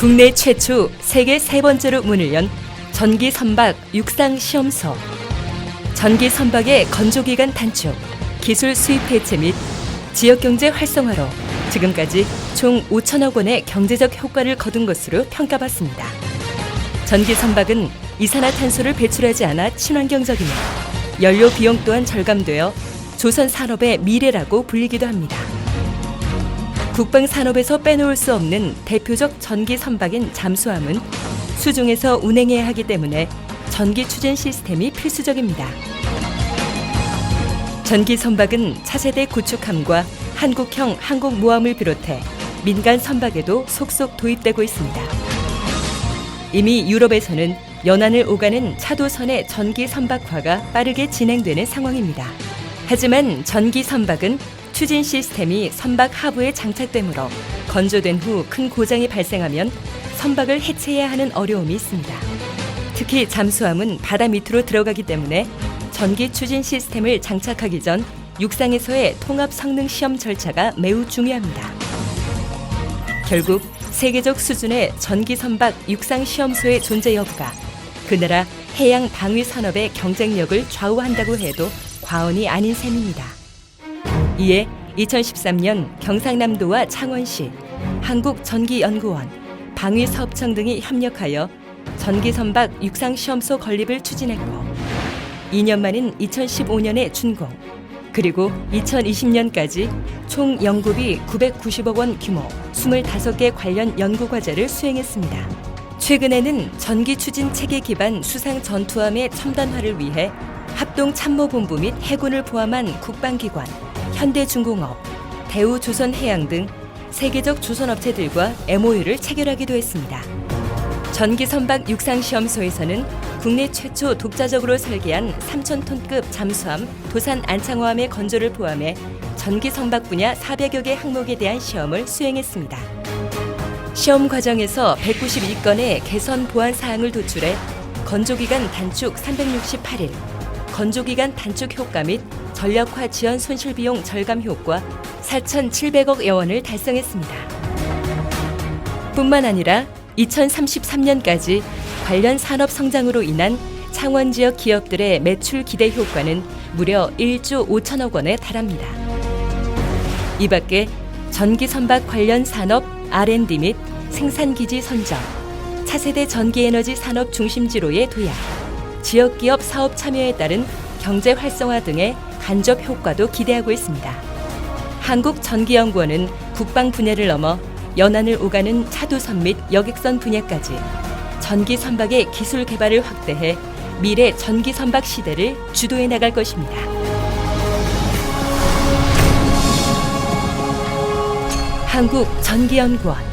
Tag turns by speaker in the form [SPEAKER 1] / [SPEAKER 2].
[SPEAKER 1] 국내 최초 세계 세 번째로 문을 연 전기 선박 육상 시험소. 전기 선박의 건조 기간 단축, 기술 수입 대체 및 지역 경제 활성화로 지금까지 총 5천억 원의 경제적 효과를 거둔 것으로 평가받습니다. 전기 선박은 이산화탄소를 배출하지 않아 친환경적이며 연료 비용 또한 절감되어 조선 산업의 미래라고 불리기도 합니다. 국방 산업에서 빼놓을 수 없는 대표적 전기 선박인 잠수함은 수중에서 운행해야 하기 때문에 전기 추진 시스템이 필수적입니다. 전기 선박은 차세대 구축함과 한국형 항공모함을 비롯해 민간 선박에도 속속 도입되고 있습니다. 이미 유럽에서는 연안을 오가는 차도선의 전기 선박화가 빠르게 진행되는 상황입니다. 하지만 전기 선박은 추진 시스템이 선박 하부에 장착되므로 건조된 후 큰 고장이 발생하면 선박을 해체해야 하는 어려움이 있습니다. 특히 잠수함은 바다 밑으로 들어가기 때문에 전기 추진 시스템을 장착하기 전 육상에서의 통합 성능 시험 절차가 매우 중요합니다. 결국 세계적 수준의 전기 선박 육상 시험소의 존재 여부가 그 나라 해양 방위 산업의 경쟁력을 좌우한다고 해도 과언이 아닌 셈입니다. 이에 2013년 경상남도와 창원시, 한국전기연구원, 방위사업청 등이 협력하여 전기선박 육상시험소 건립을 추진했고 2년 만인 2015년에 준공, 그리고 2020년까지 총 연구비 990억 원 규모 25개 관련 연구과제를 수행했습니다. 최근에는 전기 추진 체계 기반 수상 전투함의 첨단화를 위해 합동 참모본부 및 해군을 포함한 국방기관, 현대중공업, 대우조선해양 등 세계적 조선업체들과 MOU를 체결하기도 했습니다. 전기 선박 육상 시험소에서는 국내 최초 독자적으로 설계한 3,000톤급 잠수함 도산 안창호함의 건조를 포함해 전기 선박 분야 400여 개 항목에 대한 시험을 수행했습니다. 시험 과정에서 192건의 개선 보안 사항을 도출해 건조 기간 단축 368일, 건조 기간 단축 효과 및 전력화 지연 손실 비용 절감 효과 4,700억 여원을 달성했습니다. 뿐만 아니라 2033년까지 관련 산업 성장으로 인한 창원 지역 기업들의 매출 기대 효과는 무려 1조 5천억 원에 달합니다. 이 밖에 전기 선박 관련 산업 R&D 및 생산 기지 선정, 차세대 전기 에너지 산업 중심지로의 도약, 지역 기업 사업 참여에 따른 경제 활성화 등의 간접 효과도 기대하고 있습니다. 한국전기연구원은 국방 분야를 넘어 연안을 오가는 차도선 및 여객선 분야까지 전기 선박의 기술 개발을 확대해 미래 전기 선박 시대를 주도해 나갈 것입니다. 한국전기연구원